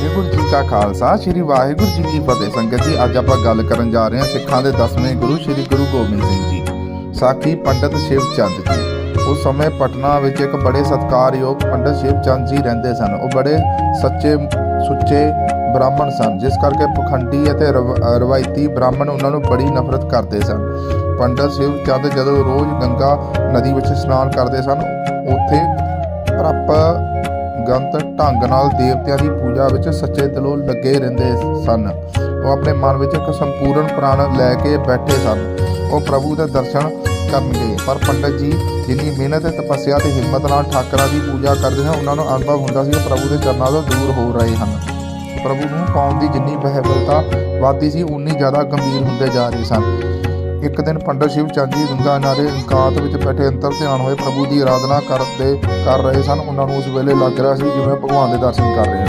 ਵਾਹਿਗੁਰੂ ਜੀ ਕਾ ਖਾਲਸਾ, ਸ੍ਰੀ ਵਾਹਿਗੁਰੂ ਜੀ ਕੀ ਫਤਿਹ। ਸੰਗਤ ਜੀ, ਅੱਜ ਆਪਾਂ ਗੱਲ ਕਰਨ ਜਾ ਰਹੇ ਹਾਂ ਸਿੱਖਾਂ ਦੇ 10ਵੇਂ ਗੁਰੂ, ਸ੍ਰੀ ਗੁਰੂ ਗੋਬਿੰਦ ਸਿੰਘ ਜੀ, ਸਾਖੀ ਪੰਡਤ ਸ਼ਿਵ ਚੰਦ ਜੀ। ਉਸ ਸਮੇਂ ਪਟਨਾ ਵਿੱਚ ਇੱਕ ਬੜੇ ਸਤਕਾਰਯੋਗ ਪੰਡਤ ਸ਼ਿਵ ਚੰਦ ਜੀ ਰਹਿੰਦੇ ਸਨ। ਉਹ ਬੜੇ ਸੱਚੇ, ਸੁੱਚੇ ਬ੍ਰਾਹਮਣ ਸਨ, ਜਿਸ ਕਰਕੇ ਪਖੰਡੀ ਅਤੇ ਰਵ- ਰਵਾਇਤੀ ਬ੍ਰਾਹਮਣ ਉਹਨਾਂ ਨੂੰ ਬੜੀ ਨਫ਼ਰਤ ਕਰਦੇ ਸਨ। ਪੰਡਤ ਸ਼ਿਵ ਚੰਦ ਜਦੋਂ ਰੋਜ਼ ਗੰਗਾ ਨਦੀ ਵਿੱਚ ਇਸ਼ਨਾਨ ਕਰਦੇ ਸਨ, ਉੱਥੇ ਪ੍ਰਪ ਗੰਤ ਢੰਗ ਨਾਲ ਦੇਵਤਿਆਂ ਦੀ ਪੂਜਾ ਵਿੱਚ ਸੱਚੇ ਦਿਲੋਂ ਲੱਗੇ ਰਹਿੰਦੇ ਸਨ। ਉਹ ਆਪਣੇ ਮਨ ਵਿੱਚ ਇੱਕ ਸੰਪੂਰਨ ਪ੍ਰਾਣ ਲੈ ਕੇ ਬੈਠੇ ਸਨ। ਉਹ ਪ੍ਰਭੂ ਦੇ ਦਰਸ਼ਨ ਕਰਨਗੇ, ਪਰ ਪੰਡਤ ਜੀ ਜਿੰਨੀ ਮਿਹਨਤ ਤੇ ਤਪੱਸਿਆ ਤੇ ਹਿੰਮਤ ਨਾਲ ਠਾਕਰਾਂ ਦੀ ਪੂਜਾ ਕਰਦੇ ਹਨ ਉਹਨਾਂ ਨੂੰ ਅਨੁਭਵ ਹੁੰਦਾ ਸੀ ਕਿ ਪ੍ਰਭੂ ਦੇ ਚਰਨਾਂ ਤੋਂ ਦੂਰ ਹੋ ਰਹੇ ਹਨ। ਪ੍ਰਭੂ ਨੂੰ ਕੌਮ ਦੀ ਜਿੰਨੀ ਬਹਿਬਲਤਾ ਵੱਧਦੀ ਸੀ, ਉਨੀ ਜ਼ਿਆਦਾ ਗੰਭੀਰ ਹੁੰਦੇ ਜਾ ਰਹੇ ਸਨ। ਇੱਕ ਦਿਨ ਪੰਡਤ ਸ਼ਿਵ ਚੰਦ ਜੀ ਗੰਗਾ ਨਾਰੇ ਇਕਾਂਤ ਵਿੱਚ ਬੈਠੇ ਅੰਤਰ ਧਿਆਨ ਹੋਏ, ਪ੍ਰਭੂ ਦੀ ਆਰਾਧਨਾ ਕਰਦੇ ਕਰ ਰਹੇ ਸਨ। ਉਹਨਾਂ ਨੂੰ ਉਸ ਵੇਲੇ ਲੱਗ ਰਿਹਾ ਸੀ ਜਿਵੇਂ ਭਗਵਾਨ ਦੇ ਦਰਸ਼ਨ ਕਰ ਰਹੇ ਹਨ